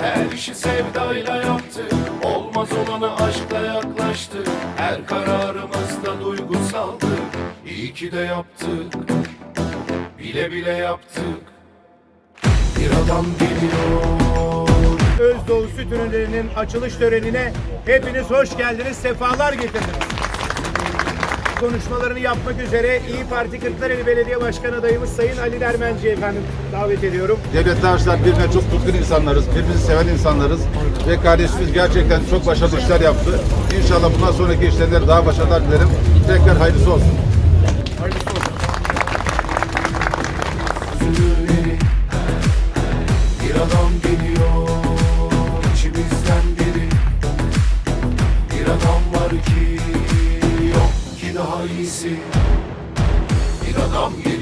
Her işi sevdayla yaptı. Olmaz olanı aşkla yaklaştı. Her kararımızda duygusaldı. İyi ki de yaptık. Bile bile yaptık. Bir adam geliyor. Özdoğu Süt Ürünleri'nin açılış törenine hepiniz hoş geldiniz, sefalar getirdiniz konuşmalarını yapmak üzere İyi Parti Kırklareli Belediye Başkan adayımız Sayın Ali Dermenci efendim davet ediyorum. Devletler birbirine çok tutkun insanlarız, birbirimizi seven insanlarız ve kardeşimiz gerçekten çok başarılı işler yaptı. İnşallah bundan sonraki işlerinde daha başarılar dilerim. Tekrar hayırlısı olsun. Hayırlısı olsun bizi Bir adam gibi